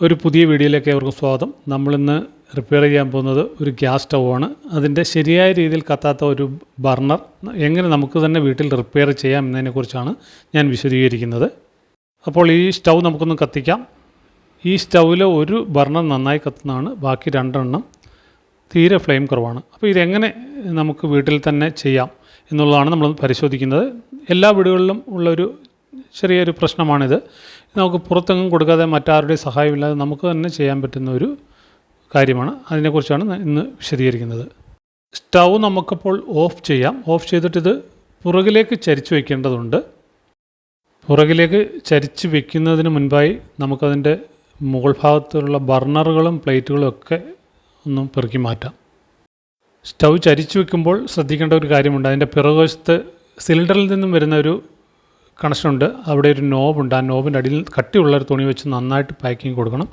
ഒരു പുതിയ വീഡിയോയിലേക്ക് അവർക്ക് സ്വാഗതം. നമ്മളിന്ന് റിപ്പയർ ചെയ്യാൻ പോകുന്നത് ഒരു ഗ്യാസ് സ്റ്റൗവാണ് അതിന്റെ ശരിയായ രീതിയിൽ കത്താത്ത ഒരു ബർണർ എങ്ങനെ നമുക്ക് തന്നെ വീട്ടിൽ റിപ്പയർ ചെയ്യാം എന്നതിനെക്കുറിച്ചാണ് ഞാൻ വിശദീകരിക്കുന്നത്. അപ്പോൾ ഈ സ്റ്റൗ നമുക്കൊന്ന് കത്തിക്കാം. ഈ സ്റ്റൗവിൽ ഒരു ബർണർ നന്നായി കത്തുന്നതാണ്. ബാക്കി രണ്ടെണ്ണം തീരെ ഫ്ലെയിം കുറവാണ്. അപ്പോൾ ഇതെങ്ങനെ നമുക്ക് വീട്ടിൽ തന്നെ ചെയ്യാം എന്നുള്ളതാണ് നമ്മൾ പരിശോധിക്കുന്നത്. എല്ലാ വീടുകളിലും ഉള്ളൊരു ചെറിയൊരു പ്രശ്നമാണിത്. നമുക്ക് പുറത്തെങ്ങും കൊടുക്കാതെ മറ്റാരുടെയും സഹായമില്ലാതെ നമുക്ക് തന്നെ ചെയ്യാൻ പറ്റുന്ന ഒരു കാര്യമാണ്. അതിനെക്കുറിച്ചാണ് ഇന്ന് വിശദീകരിക്കുന്നത്. സ്റ്റൗ നമുക്കപ്പോൾ ഓഫ് ചെയ്യാം. ഓഫ് ചെയ്തിട്ടിത് പുറകിലേക്ക് ചരിച്ചു വയ്ക്കേണ്ടതുണ്ട് പുറകിലേക്ക് ചരിച്ച് വെക്കുന്നതിന് മുൻപായി നമുക്കതിന്റെ മുകൾ ഭാഗത്തുള്ള ബർണറുകളും പ്ലേറ്റുകളും ഒക്കെ ഒന്ന് പെറുക്കി മാറ്റാം. സ്റ്റൗ ചരിച്ചു വെക്കുമ്പോൾ ശ്രദ്ധിക്കേണ്ട ഒരു കാര്യമുണ്ട്. അതിന്റെ പിറകുവശത്ത് സിലിണ്ടറിൽ നിന്നും വരുന്ന ഒരു കണക്ഷനുണ്ട് അവിടെ ഒരു നോബുണ്ട് ആ നോബിന്റെ അടിയിൽ കട്ടിയുള്ള ഒരു തുണി വെച്ച് നന്നായിട്ട് പാക്കിങ് കൊടുക്കണം.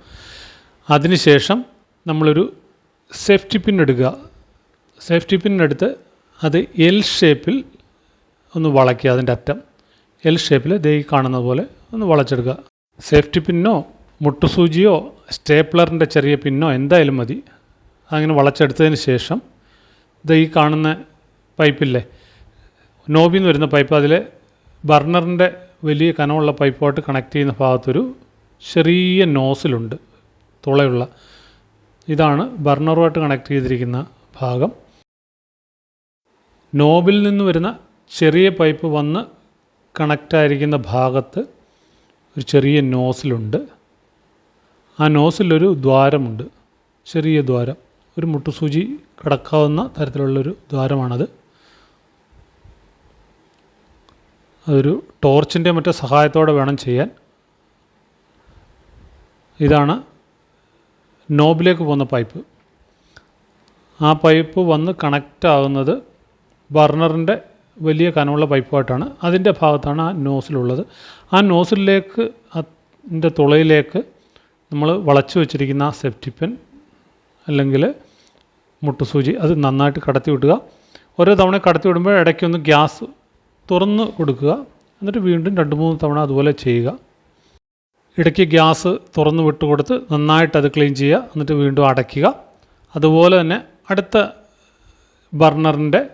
അതിനുശേഷം നമ്മളൊരു സേഫ്റ്റി പിൻ എടുക്കുക. സേഫ്റ്റി പിൻ എടുത്ത് അത് എൽ ഷേപ്പിൽ ഒന്ന് വളയ്ക്കുക അതിന്റെ അറ്റം. എൽ ഷേപ്പിൽ ദേ കാണുന്ന പോലെ ഒന്ന് വളച്ചെടുക്കുക. സേഫ്റ്റി പിന്നോ മുട്ടുസൂചിയോ സ്റ്റേപ്ലറിന്റെ ചെറിയ പിന്നോ എന്തായാലും മതി. അങ്ങനെ വളച്ചെടുത്തതിന് ശേഷം ഇത് ഈ കാണുന്ന പൈപ്പില്ലേ നോബിൽ നിന്ന് വരുന്ന പൈപ്പ് അതിൽ ബർണറിന്റെ വലിയ കനമുള്ള പൈപ്പുമായിട്ട് കണക്ട് ചെയ്യുന്ന ഭാഗത്തൊരു ചെറിയ നോസിലുണ്ട്. തുളയുള്ള. ഇതാണ് ബർണറുമായിട്ട് കണക്ട് ചെയ്തിരിക്കുന്ന ഭാഗം. നോബിൽ നിന്ന് വരുന്ന ചെറിയ പൈപ്പ് വന്ന് കണക്റ്റായിരിക്കുന്ന ഭാഗത്ത് ഒരു ചെറിയ നോസിലുണ്ട്. ആ നോസിലൊരു ദ്വാരമുണ്ട്. ചെറിയ ദ്വാരം. ഒരു മുട്ടുസൂചി കിടക്കാവുന്ന തരത്തിലുള്ളൊരു ദ്വാരമാണത്. അതൊരു ടോർച്ചിന്റെ മറ്റു സഹായത്തോടെ വേണം ചെയ്യാൻ. ഇതാണ് നോബിലേക്ക് പോകുന്ന പൈപ്പ്. ആ പൈപ്പ് വന്ന് കണക്റ്റ് ആകുന്നത് ബർണറിന്റെ വലിയ കനമുള്ള പൈപ്പുമായിട്ടാണ്. അതിന്റെ ഭാഗത്താണ് ആ നോസിലുള്ളത്. ആ നോസിലേക്ക് അതിന്റെ തുളയിലേക്ക് നമ്മൾ വളച്ചു വെച്ചിരിക്കുന്ന ആ സെപ്റ്റിപ്പൻ അല്ലെങ്കിൽ മുട്ടുസൂചി അത് നന്നായിട്ട് കടത്തി വിടുക ഓരോ തവണ കടത്തി വിടുമ്പോൾ ഇടയ്ക്കൊന്ന് ഗ്യാസ് തുറന്ന് കൊടുക്കുക. എന്നിട്ട് വീണ്ടും രണ്ട് മൂന്ന് തവണ അതുപോലെ ചെയ്യുക. ഇടയ്ക്ക് ഗ്യാസ് തുറന്ന് വിട്ട് കൊടുത്ത് നന്നായിട്ട് അത് ക്ലീൻ ചെയ്യുക. എന്നിട്ട് വീണ്ടും അടയ്ക്കുക. അതുപോലെ തന്നെ അടുത്ത ബർണറിന്റെ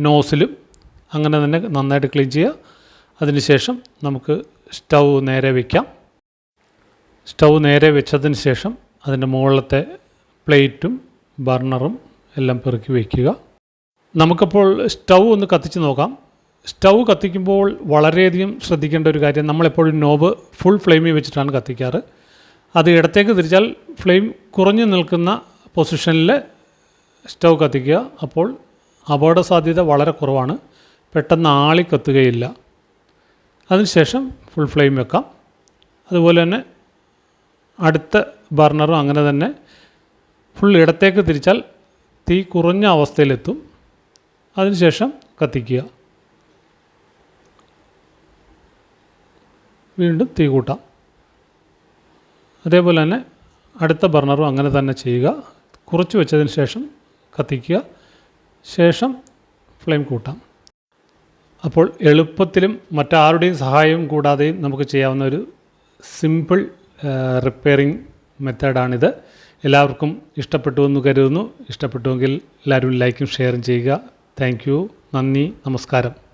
നോസിലും അങ്ങനെ തന്നെ നന്നായിട്ട് ക്ലീൻ ചെയ്യുക. അതിനുശേഷം നമുക്ക് സ്റ്റൗ നേരെ വയ്ക്കാം സ്റ്റൗ നേരെ വെച്ചതിന് ശേഷം അതിന്റെ മുകളിലത്തെ പ്ലേറ്റും ബർണറും എല്ലാം പെറുക്കി വയ്ക്കുക നമുക്കപ്പോൾ സ്റ്റൗ ഒന്ന് കത്തിച്ച് നോക്കാം. സ്റ്റൗ കത്തിക്കുമ്പോൾ വളരെയധികം ശ്രദ്ധിക്കേണ്ട ഒരു കാര്യം നമ്മളെപ്പോഴും നോബ് ഫുൾ ഫ്ലെയിമിൽ വെച്ചിട്ടാണ് കത്തിക്കാറ്. അത് ഇടത്തേക്ക് തിരിച്ചാൽ ഫ്ലെയിം കുറഞ്ഞു നിൽക്കുന്ന പൊസിഷനിൽ സ്റ്റൗ കത്തിക്കുക. അപ്പോൾ അപകട സാധ്യത വളരെ കുറവാണ്. പെട്ടെന്ന് ആളി കത്തുകയില്ല. അതിനുശേഷം ഫുൾ ഫ്ലെയിം വെക്കാം. അതുപോലെ തന്നെ അടുത്ത ബർണറും അങ്ങനെ തന്നെ ഫുൾ ഇടത്തേക്ക് തിരിച്ചാൽ തീ കുറഞ്ഞ അവസ്ഥയിലെത്തും. അതിനുശേഷം കത്തിക്കുക. വീണ്ടും തീ കൂട്ടാം അതേപോലെ തന്നെ അടുത്ത ബർണറും അങ്ങനെ തന്നെ ചെയ്യുക. കുറച്ച് വെച്ചതിന് ശേഷം കത്തിക്കുക. ശേഷം ഫ്ലെയിം കൂട്ടാം. അപ്പോൾ എളുപ്പത്തിലും മറ്റാരുടെയും സഹായവും കൂടാതെയും നമുക്ക് ചെയ്യാവുന്ന ഒരു സിമ്പിൾ റിപ്പയറിംഗ് മെത്തേഡാണിത്. എല്ലാവർക്കും ഇഷ്ടപ്പെട്ടു എന്ന് കരുതുന്നു. ഇഷ്ടപ്പെട്ടുവെങ്കിൽ എല്ലാവരും ലൈക്കും ഷെയറും ചെയ്യുക. താങ്ക് നന്ദി. നമസ്കാരം.